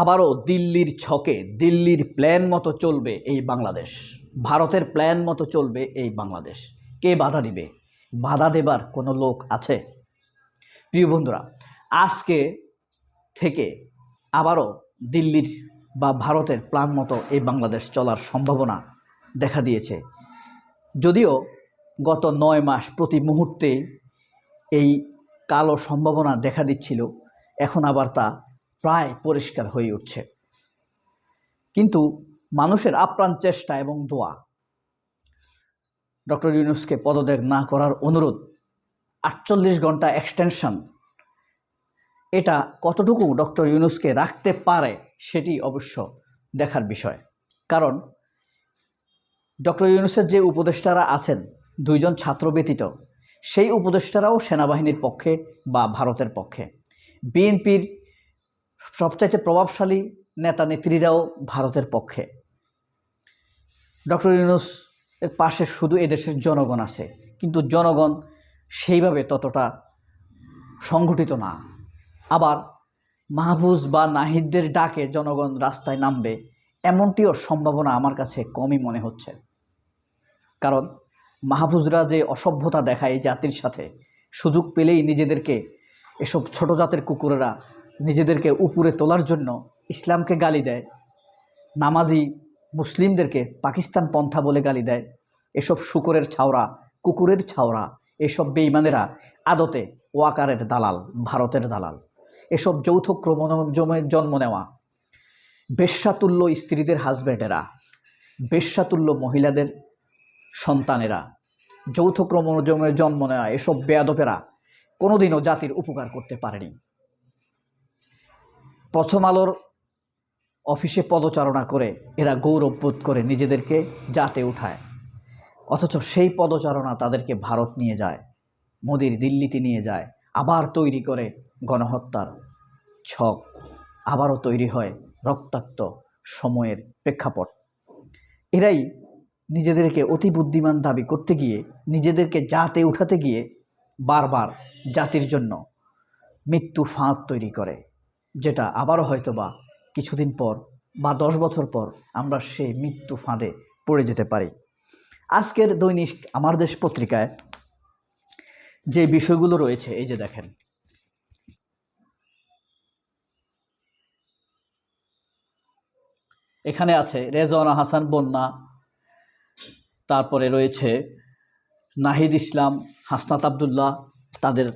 আবারও দিল্লির ছকে, দিল্লির প্ল্যান মতো চলবে এই বাংলাদেশ। ভারতের প্ল্যান মতো চলবে এই বাংলাদেশ। কে বাধা দিবে? বাধা দেবার কোনো লোক আছে? প্রিয় বন্ধুরা, আজকে থেকে আবারও দিল্লির বা ভারতের প্ল্যান মতো এই বাংলাদেশ চলার সম্ভাবনা দেখা দিয়েছে। যদিও গত নয় মাস প্রতি মুহূর্তে এই কালো সম্ভাবনা দেখা দিচ্ছিল, এখন আবার তা প্রায় পরিষ্কার হয়ে উঠছে। কিন্তু মানুষের আপ্রাণ চেষ্টা এবং দোয়া, ডক্টর ইউনুসকে পদত্যাগ না করার অনুরোধ, আটচল্লিশ ঘণ্টা এক্সটেনশন এটা কতটুকু ডক্টর ইউনুসকে রাখতে পারে সেটি অবশ্য দেখার বিষয়। কারণ ডক্টর ইউনুসের যে উপদেষ্টারা আছেন, দুইজন ছাত্র ব্যতীত, সেই উপদেষ্টারাও সেনাবাহিনীর পক্ষে বা ভারতের পক্ষে। বিএনপির সবচাইতে প্রভাবশালী নেতা নেত্রীরাও ভারতের পক্ষে। ডক্টর ইউনুস এর পাশে শুধু এদেশের জনগণ আছে, কিন্তু জনগণ সেইভাবে ততটা সংগঠিত না। আবার মাহফুজ বা নাহিদদের ডাকে জনগণ রাস্তায় নামবে, এমনটিও সম্ভাবনা আমার কাছে কমই মনে হচ্ছে। কারণ মাহফুজরা যে অসভ্যতা দেখায় জাতির সাথে, সুযোগ পেলেই নিজেদেরকে এসব ছোট জাতের কুকুরেরা নিজেদেরকে উপরে তোলার জন্য ইসলামকে গালি দেয়। নামাজি মুসলিমদেরকে পাকিস্তান পন্থা বলে গালি দেয়। এসব শুকরের ছাওড়া, কুকুরের ছাওড়া, এসব বেইমানেরা আদতে ওয়াকারের দালাল, ভারতের দালাল। এসব যৌথ ক্রমজমে জন্ম নেওয়া। বেশ্যাতুল্য স্ত্রীদের হাজব্যান্ডেরা, বেশ্যাতুল্য মহিলাদের সন্তানেরা, যৌথ ক্রমজমে জন্ম নেওয়া এসব বেয়াদপেরা কোনোদিনও জাতির উপকার করতে পারেনি। প্রথম আলোর অফিসে পদচারণা করে এরা গৌরববোধ করে নিজেদেরকে জাতে উঠায়। অথচ সেই পদচারণা তাদেরকে ভারত নিয়ে যায়, মোদির দিল্লিতে নিয়ে যায়, আবার তৈরি করে গণহত্যার ছক। আবারও তৈরি হয় রক্তাক্ত সময়ের প্রেক্ষাপট। এরাই নিজেদেরকে অতি বুদ্ধিমান দাবি করতে গিয়ে, নিজেদেরকে জাতে উঠাতে গিয়ে বারবার জাতির জন্য মৃত্যু ফাঁদ তৈরি করে। যেটা আবারও হয়তো বা কিছুদিন পর বা দশ বছর পর আমরা সেই মৃত্যু ফাঁদে পড়ে যেতে পারি। আজকের দৈনিক আমার দেশ পত্রিকায় যে বিষয়গুলো রয়েছে, এই যে দেখেন। এখানে আছে, রেজওয়ানা হাসান বন্যা, তারপরে রয়েছে নাহিদ ইসলাম, হাসনাত আবদুল্লাহ, তাদের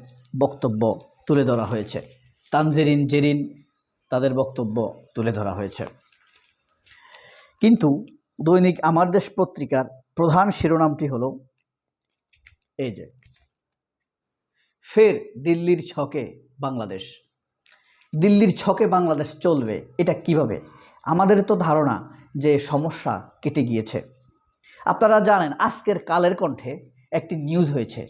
বক্তব্য তুলে ধরা হয়েছে। তানজেরিন, জেরিন তাদের বক্তব্য তুলে ধরা হয়েছে। কিন্তু দৈনিক আমার দেশ পত্রিকার প্রধান শিরোনামটি হলো, এই যে, ফের দিল্লির ছকে বাংলাদেশ। দিল্লির ছকে বাংলাদেশ চলবে, এটা কীভাবে? আমাদের তো ধারণা যে সমস্যা কেটে গিয়েছে। আপনারা জানেন, আজকের কালের কণ্ঠে একটি নিউজ হয়েছে।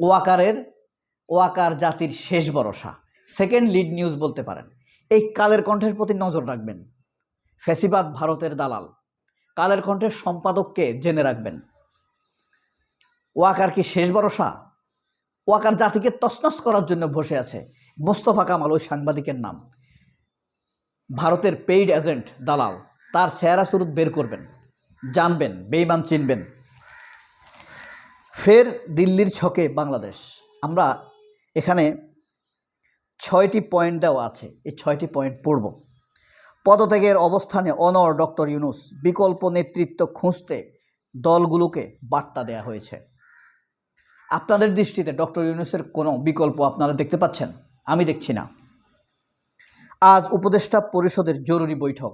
ওয়াকারের ওয়াকার জাতির শেষ ভরসা। সেকেন্ড লিড নিউজ বলতে পারেন। এই কালের কণ্ঠের প্রতি নজর রাখবেন। ফেসিবাদ ভারতের দালাল। কালের কণ্ঠের সম্পাদককে জেনে রাখবেন। ওয়াকার কি শেষ ভরসা? ওয়াকার জাতিকে তছনছ করার জন্য বসে আছে মোস্তফা কামাল ওই সাংবাদিকের নাম। ভারতের পেইড এজেন্ট দালাল, তার চেহারা সুরুত বের করবেন। জানবেন বেইমান চিনবেন। ফের দিল্লির ছকে বাংলাদেশ। আমরা এখানে ছয়টি পয়েন্ট দেওয়া আছে, এই ছয়টি পয়েন্ট পড়ব। পদত্যাগের অবস্থানে অনর ডক্টর ইউনুস বিকল্প নেতৃত্ব খুঁজতে দলগুলোকে বার্তা দেয়া হয়েছে। আপনাদের দৃষ্টিতে ডক্টর ইউনুসের কোনো বিকল্প আপনারা দেখতে পাচ্ছেন? আমি দেখছি না। আজ উপদেষ্টা পরিষদের জরুরি বৈঠক।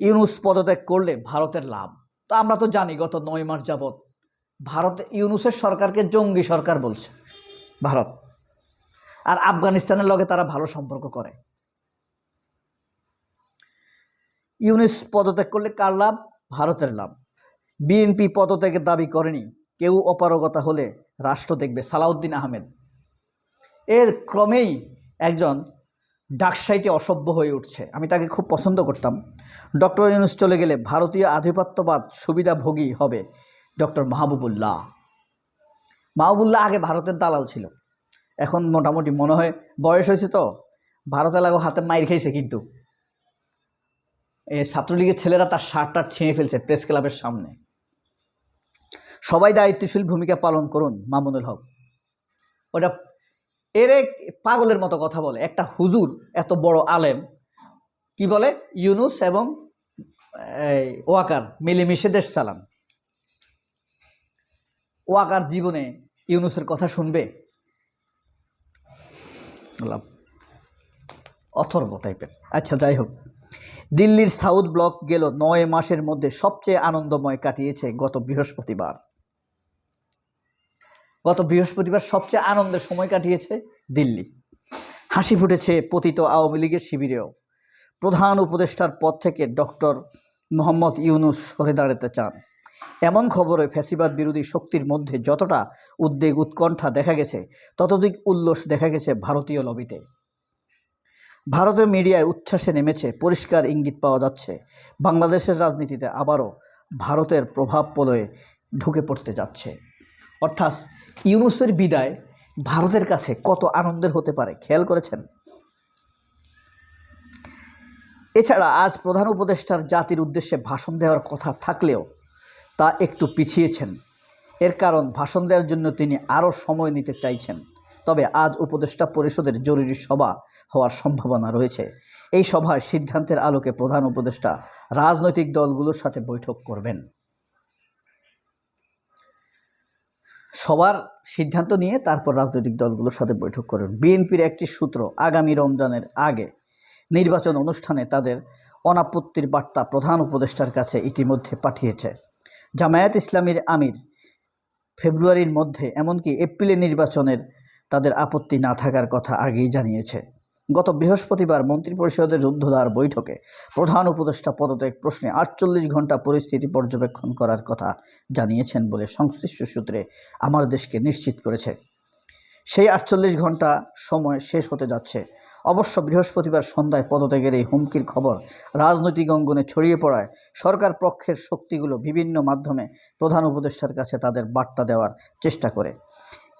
ইউনুস পদত্যাগ করলে ভারতের লাভ। তো আমরা তো জানি গত নয় মাস যাবৎ ভারত ইউনুসের সরকারকে জঙ্গি সরকার বলছে, ভারত। আর আফগানিস্তানের লগে তারা ভালো সম্পর্ক করে। ইউনুস পদত্যাগ করলে কার লাভ? ভারতের লাভ। বিএনপি পদত্যাগের দাবি করেনি, কেউ অপারগতা হলে রাষ্ট্র দেখবে, সালাউদ্দিন আহমেদ। এর ক্রমেই একজন ডাকসাইটে অসভ্য হয়ে উঠছে। আমি তাকে খুব পছন্দ করতাম। ডক্টর ইউনুস চলে গেলে ভারতীয় আধিপত্যবাদ সুবিধাভোগী হবে। ডক্টর মাহবুবুল্লাহ। মাহবুবুল্লাহ আগে ভারতের দালাল ছিল। এখন মোটামুটি মনে হয় বয়স হয়েছে তো, ভারতে লাগো হাতে মাইর খেয়েছে কিন্তু। ছাত্রলীগের ছেলেরা তার শার্টটা ছিঁড়ে ফেলছে প্রেস ক্লাবের সামনে। সবাই দায়িত্বশীল ভূমিকা পালন করুন, মামুনুল হক। ওটা এর এক পাগলের মতো কথা বলে। একটা হুজুর, এত বড় আলেম, কি বলে? ইউনুস এবং ওয়াকার, মিলেমিশে দেশ চালান। ওয়াকার জীবনে ইউনুসের কথা শুনবে? অথর্ব টাইপের। আচ্ছা যাই হোক। দিল্লির সাউথ ব্লক গেল নয় মাসের মধ্যে সবচেয়ে আনন্দময় কাটিয়েছে গত বৃহস্পতিবার। গত বৃহস্পতিবার সবচেয়ে আনন্দের সময় কাটিয়েছে দিল্লি। হাসি ফুটেছে পতিত আওয়ামী লীগের শিবিরেও। প্রধান উপদেষ্টার পদ থেকে ডক্টর মোহাম্মদ ইউনুস সরে দাঁড়াতে চান। এমন খবরে ফ্যাসিবাদ বিরোধী শক্তির মধ্যে যতটা উদ্বেগ উৎকণ্ঠা দেখা গেছে ততদিক উল্লাস দেখা গেছে ভারতীয় লবিতে। ভারতের মিডিয়ায় উচ্ছ্বাসে নেমেছে, পরিষ্কার ইঙ্গিত পাওয়া যাচ্ছে। বাংলাদেশের রাজনীতিতে আবারও ভারতের প্রভাব পলয়ে ঢুকে পড়তে যাচ্ছে। অর্থাৎ ইউনুসের বিদায় ভারতের কাছে কত আনন্দের হতে পারে, খেয়াল করেছেন? এছাড়া আজ প্রধান উপদেষ্টার জাতির উদ্দেশ্যে ভাষণ দেওয়ার কথা থাকলেও তা একটু পিছিয়েছেন। এর কারণ ভাষণ দেওয়ার জন্য তিনি আরও সময় নিতে চাইছেন। তবে আজ উপদেষ্টা পরিষদের জরুরি সভা হওয়ার সম্ভাবনা রয়েছে। এই সভায় সিদ্ধান্তের আলোকে প্রধান উপদেষ্টা রাজনৈতিক দলগুলোর সাথে বৈঠক করবেন। সবার সিদ্ধান্ত নিয়ে তারপর রাজনৈতিক দলগুলোর সাথে বৈঠক করবেন। বিএনপির একটি সূত্র আগামী রমজানের আগে নির্বাচন অনুষ্ঠানে তাদের অনাপত্তির বার্তা প্রধান উপদেষ্টার কাছে ইতিমধ্যে পাঠিয়েছে। জামায়াত ইসলামীর আমির। ফেব্রুয়ারির মধ্যে, এমনকি এপ্রিলে নির্বাচনের তাদের আপত্তি না থাকার কথা আগেই জানিয়েছে। গত বৃহস্পতিবার মন্ত্রিপরিষদের রুদ্ধদ্বার বৈঠকে প্রধান উপদেষ্টা পদত্যাগ প্রশ্নে আটচল্লিশ ঘণ্টা পরিস্থিতি পর্যবেক্ষণ করার কথা জানিয়েছেন বলে সংশ্লিষ্ট সূত্রে আমার দেশকে নিশ্চিত করেছে। সেই আটচল্লিশ ঘণ্টা সময় শেষ হতে যাচ্ছে অবশ্য বৃহস্পতিবার সন্ধ্যায় পদত্যাগের এই হুমকির খবর রাজনৈতিক অঙ্গনে ছড়িয়ে পড়ায় সরকার পক্ষের শক্তিগুলো বিভিন্ন মাধ্যমে প্রধান উপদেষ্টার কাছে তাদের বার্তা দেওয়ার চেষ্টা করে।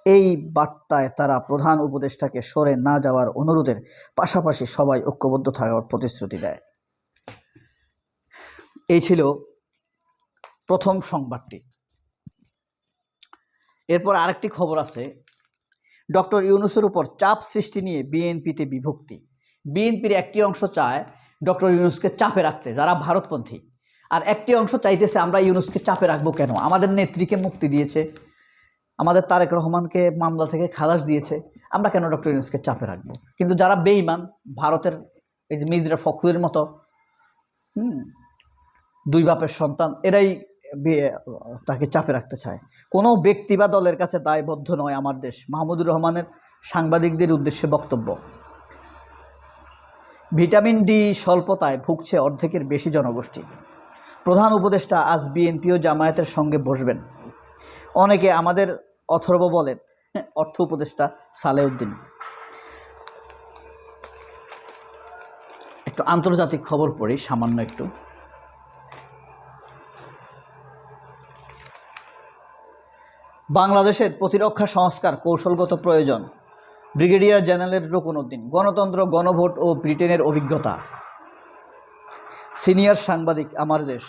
এই বার্তায় তারা প্রধান উপদেষ্টাকে সরে না যাওয়ার অনুরোধের পাশাপাশি সবাই ঐক্যবদ্ধ থাকার প্রতিশ্রুতি দেয়। এই ছিল প্রথম সংবাদটি। এরপর আরেকটি খবর আছে। ডক্টর ইউনুসের উপর চাপ সৃষ্টি নিয়ে বিএনপিতে বিভক্তি। বিএনপির একটি অংশ চায় ডক্টর ইউনুসকে চাপে রাখতে, যারা ভারতপন্থী। আর একটি অংশ চাইতেছে, আমরা ইউনুসকে চাপে রাখব কেন? আমাদের নেত্রীকে মুক্তি দিয়েছে। আমাদের তারেক রহমানকে মামলা থেকে খালাস দিয়েছে। আমরা কেন ডক্টর ইউনুসকে চাপে রাখব? কিন্তু যারা বেইমান ভারতের এই যে মির্জা ফখরুলের মতো, হুম, দুই বাপের সন্তান, এরাই তাকে চাপে রাখতে চায়। কোনো ব্যক্তি বা দলের কাছে দায়বদ্ধ নয় আমার দেশ। মাহমুদুর রহমানের সাংবাদিকদের উদ্দেশ্যে বক্তব্য। ভিটামিন ডি স্বল্পতায় ভুগছে অর্ধেকের বেশি জনগোষ্ঠী। প্রধান উপদেষ্টা আজ বিএনপি ও জামায়াতের সঙ্গে বসবেন। অনেকে আমাদের অথর্ব বলেন অর্থ উপদেষ্টা সালেউদ্দিন। একটু আন্তর্জাতিক খবর পড়ি, সামান্য একটু। বাংলাদেশের প্রতিরক্ষা সংস্কার কৌশলগত প্রয়োজন। ব্রিগেডিয়ার জেনারেল রকুনউদ্দিন, গণতন্ত্র, গণভোট ও ব্রিটেনের অভিজ্ঞতা। সিনিয়র সাংবাদিক, আমার দেশ।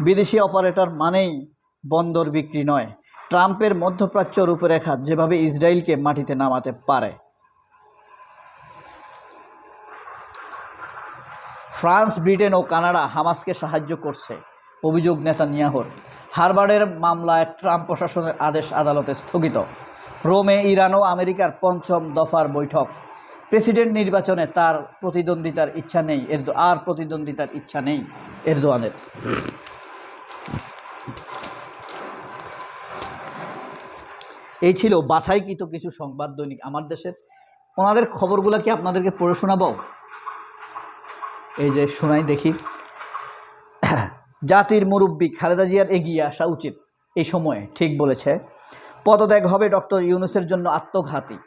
বিদেশি অপারেটর মানেই বন্দর বিক্রি নয়। ট্রাম্পের মধ্যপ্রাচ্য রূপরেখা যেভাবে ইসরায়েলকে মাটিতে নামাতে পারে। ফ্রান্স, ব্রিটেন ও কানাডা হামাসকে সাহায্য করছে, অভিযোগ নেতানিয়াহুর। হারবার্ডের মামলায় ট্রাম্প প্রশাসনের আদেশ আদালতে স্থগিত। রোমে ইরান ও আমেরিকার পঞ্চম দফার বৈঠক। প্রেসিডেন্ট নির্বাচনে তার প্রতিদ্বন্দ্বিতার ইচ্ছা নেই, এরদো আর প্রতিদ্বন্দ্বিতার ইচ্ছা নেই এরদোয়ানের। এই ছিল বাছাইকৃত কিছু সংবাদ দৈনিক আমার দেশের। ওনাদের খবরগুলো কি আপনাদেরকে পড়ে শোনাবো? এই যে শোনাই দেখি। জাতির মুরব্বী খালেদা জিয়ার এগিয়ে আসা উচিত। এই সময়ে, ঠিক বলেছে। পদত্যাগ হবে ডক্টর ইউনুসের জন্য আত্মঘাতী।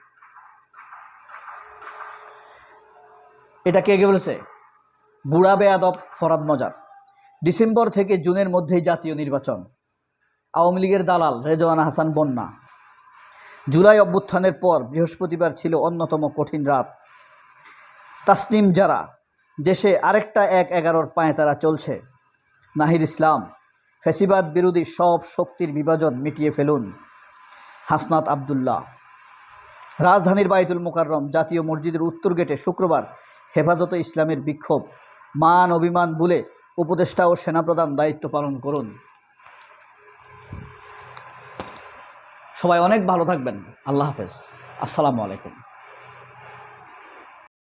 এটা কে বলেছে? বুড়া বেয়াদব ফরাদ মজার ডিসেম্বর থেকে জুনের মধ্যেই জাতীয় নির্বাচন। আওয়ামী লীগের দালাল রেজওয়ান হাসান বন্যা। জুলাই অভ্যুত্থানের পর বৃহস্পতিবার ছিল অন্যতম কঠিন রাত। তাসনিম যারা, দেশে আরেকটা এক এগারোর পায়ে তারা চলছে। নাহিদ ইসলাম ফ্যাসিবাদ বিরোধী সব শক্তির বিভাজন মিটিয়ে ফেলুন। হাসনাত আবদুল্লাহ, রাজধানীর বাইতুল মোকাররম জাতীয় মসজিদের উত্তর গেটে শুক্রবার হেফাজতে ইসলামের বিক্ষোভ। মান অভিমান বলে উপদেষ্টা ও সেনাপ্রধান দায়িত্ব পালন করুন। সবাই অনেক ভালো থাকবেন। আল্লাহ হাফেজ। আসসালামু আলাইকুম।